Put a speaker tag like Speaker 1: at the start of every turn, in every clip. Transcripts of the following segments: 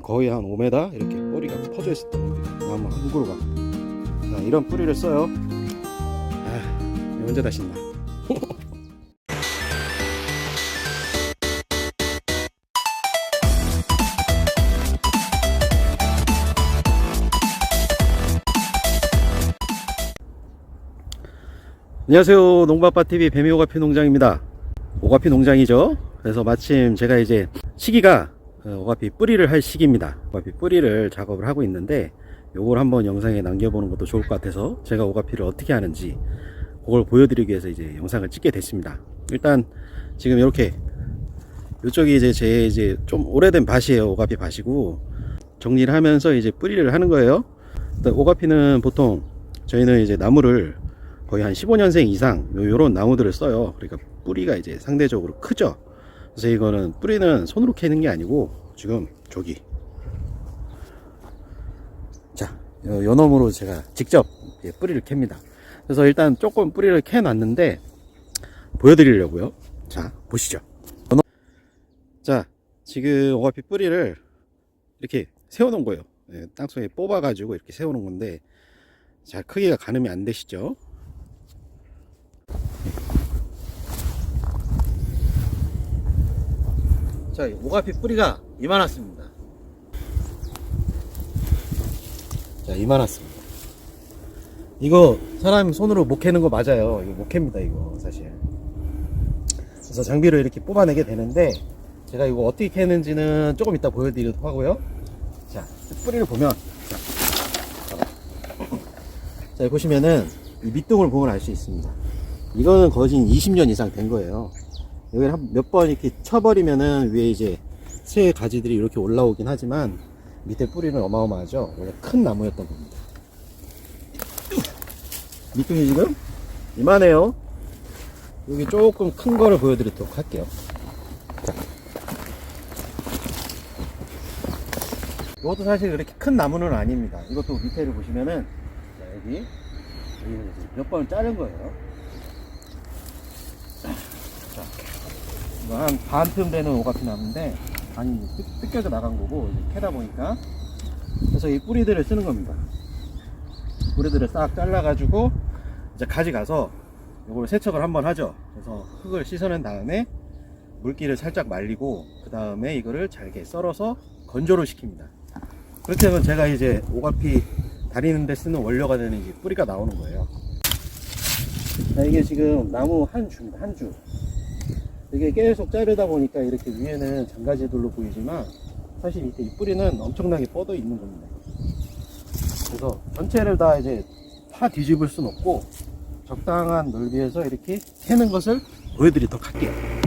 Speaker 1: 거의 한 5m 이렇게 뿌리가 퍼져 있었던 겁니다. 나무 한 그루가. 자, 이런 뿌리를 써요. 아, 언제 다 신나? 안녕하세요. 농바빠 TV 뱀이 오가피 농장입니다. 오가피 농장이죠. 그래서 마침 제가 이제 시기가 어, 오가피 뿌리를 할 시기입니다. 오가피 뿌리를 작업을 하고 있는데 요걸 한번 영상에 남겨보는 것도 좋을 것 같아서 제가 오가피를 어떻게 하는지 그걸 보여드리기 위해서 이제 영상을 찍게 됐습니다. 일단 지금 이렇게 이쪽이 이제 제 이제 좀 오래된 밭이에요. 오가피 밭이고 정리를 하면서 이제 뿌리를 하는 거예요. 오가피는 보통 저희는 이제 나무를 거의 한 15년생 이상 요- 요런 나무들을 써요. 그러니까 뿌리가 이제 상대적으로 크죠. 그래서 이거는 뿌리는 손으로 캐는 게 아니고 지금 저기 자, 놈으로 제가 직접 예, 뿌리를 캡니다. 그래서 일단 조금 뿌리를 캐 놨는데 보여드리려고요. 자, 보시죠. 자, 지금 오가피 뿌리를 이렇게 세워 놓은 거예요. 예, 땅속에 뽑아 가지고 이렇게 세워 놓은 건데 자, 크기가 가늠이 안 되시죠? 자, 이 오가피 뿌리가 이만했습니다. 자, 이만했습니다. 이거 사람 손으로 못 캐는 거 맞아요. 이거 못 캡니다, 이거 사실. 그래서 장비로 이렇게 뽑아내게 되는데 제가 이거 어떻게 캐는지는 조금 이따 보여드리도록 하고요. 자, 뿌리를 보면 자, 보시면은 이 밑둥을 보면 알 수 있습니다. 이거는 거의 20년 이상 된 거예요. 여기를 몇 번 이렇게 쳐버리면은 위에 이제 새 가지들이 이렇게 올라오긴 하지만 밑에 뿌리는 어마어마하죠. 원래 큰 나무였던 겁니다. 밑둥이 지금 이만해요. 여기 조금 큰 거를 보여드리도록 할게요. 자. 이것도 사실 그렇게 큰 나무는 아닙니다. 이것도 밑에를 보시면은 자, 여기 몇 번 자른 거예요. 자, 이거 한 반틈 되는 오가피 나무인데 아니 뜯, 뜯겨져 나간 거고 캐다 보니까 그래서 이 뿌리들을 쓰는 겁니다. 뿌리들을 싹 잘라 가지고 이제 가져가서 이걸 세척을 한번 하죠. 그래서 흙을 씻어낸 다음에 물기를 살짝 말리고 그 다음에 이거를 잘게 썰어서 건조를 시킵니다. 그렇게 하면 제가 이제 오가피 다리는데 쓰는 원료가 되는 이제 뿌리가 나오는 거예요. 자, 이게 지금 나무 한 주입니다. 한 주. 이게 계속 자르다 보니까 이렇게 위에는 장가지들로 보이지만 사실 이때 이 뿌리는 엄청나게 뻗어 있는 겁니다. 그래서 전체를 다 이제 다 뒤집을 순 없고 적당한 넓이에서 이렇게 캐는 것을 보여드리도록 할게요.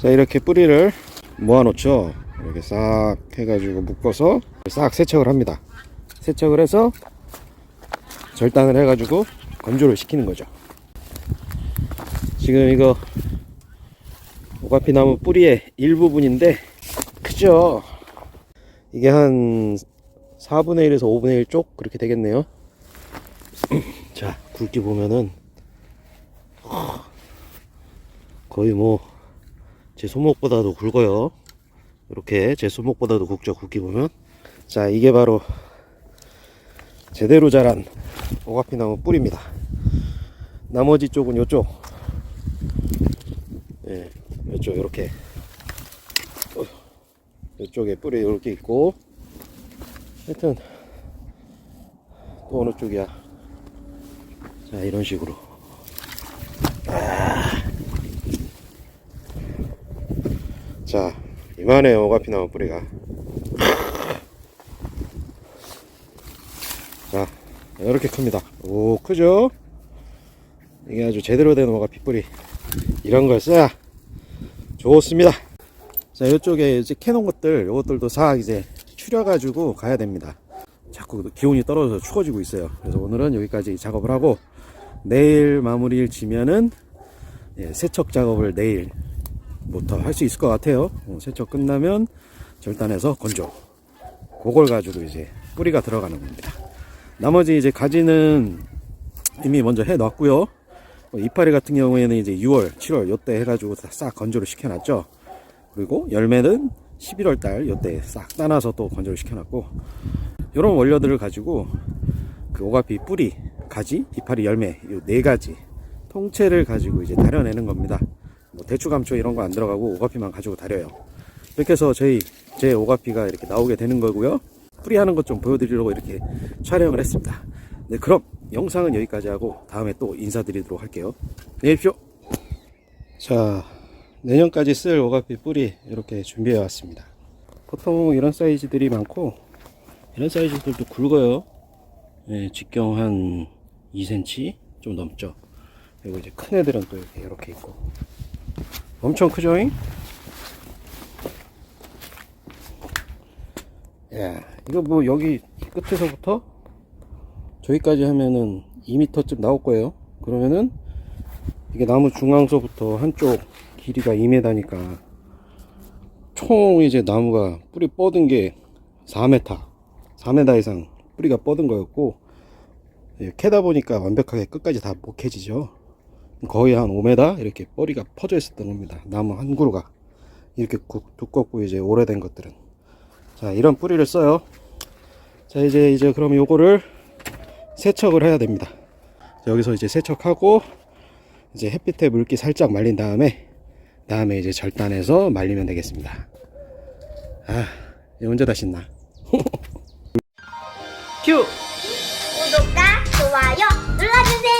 Speaker 1: 자 이렇게 뿌리를 모아 놓죠. 이렇게 싹 해가지고 묶어서 싹 세척을 합니다. 세척을 해서 절단을 해가지고 건조를 시키는 거죠. 지금 이거 오가피 나무 뿌리의 일부분인데 크죠? 이게 한 4분의 1에서 5분의 1 쪽 그렇게 되겠네요. 자 굵기 보면은 거의 뭐 제 손목보다도 굵어요. 이렇게 제 손목보다도 굵죠 굵기 보면. 자 이게 바로 제대로 자란 오가피 나무 뿌리입니다. 나머지 쪽은 요쪽. 예, 요쪽 이렇게. 어, 이쪽에 뿌리 이렇게 있고. 하여튼 또 어느 쪽이야? 자 이런 식으로 자 이만해요 오가피 나무 뿌리가. 자 이렇게 큽니다. 오 크죠? 이게 아주 제대로 된 오가피 뿌리. 이런 걸 써야 좋습니다. 자 이쪽에 이제 캐놓은 것들 요것들도 싹 이제 추려 가지고 가야 됩니다. 자꾸 기온이 떨어져서 추워지고 있어요. 그래서 오늘은 여기까지 작업을 하고 내일 마무리를 지면은 예, 세척 작업을 내일 부터 할수 있을 것 같아요. 어, 세척 끝나면 절단해서 건조. 그걸 가지고 이제 뿌리가 들어가는 겁니다. 나머지 이제 가지는 이미 먼저 해 놨고요. 어, 이파리 같은 경우에는 이제 6월 7월 요때 해가지고 다싹 건조를 시켜놨죠. 그리고 열매는 11월 달 요때 싹 따놔서 또 건조를 시켜놨고 이런 원료들을 가지고 그 오가피 뿌리, 가지, 이파리, 열매 이 네 가지 통째를 가지고 이제 다려내는 겁니다. 뭐 대추 감초 이런 거 안 들어가고 오가피만 가지고 다려요. 이렇게 해서 저희 제 오가피가 이렇게 나오게 되는 거고요. 뿌리 하는 것 좀 보여드리려고 이렇게 촬영을 했습니다. 네, 그럼 영상은 여기까지 하고 다음에 또 인사드리도록 할게요. 안녕히 계십시오. 자, 내년까지 쓸 오가피 뿌리 이렇게 준비해 왔습니다. 보통 이런 사이즈들이 많고 이런 사이즈들도 굵어요. 예, 직경 한 2cm 좀 넘죠. 그리고 이제 큰 애들은 또 이렇게 이렇게 있고 엄청 크죠잉? 야, 이거 뭐 여기 끝에서부터 저기까지 하면은 2m쯤 나올 거예요. 그러면은 이게 나무 중앙서부터 한쪽 길이가 2m니까 총 이제 나무가 뿌리 뻗은 게 4m, 4m 이상 뿌리가 뻗은 거였고 예, 캐다 보니까 완벽하게 끝까지 다못 캐지죠. 거의 한 5m 이렇게 뿌리가 퍼져 있었던 겁니다. 나무 한 그루가 이렇게 구- 두껍고 이제 오래된 것들은 자 이런 뿌리를 써요. 자 이제 이제 그럼 요거를 세척을 해야 됩니다. 자, 여기서 이제 세척하고 이제 햇빛에 물기 살짝 말린 다음에 다음에 이제 절단해서 말리면 되겠습니다. 아, 언제 다 신나? 큐!
Speaker 2: 구독과 좋아요 눌러주세요.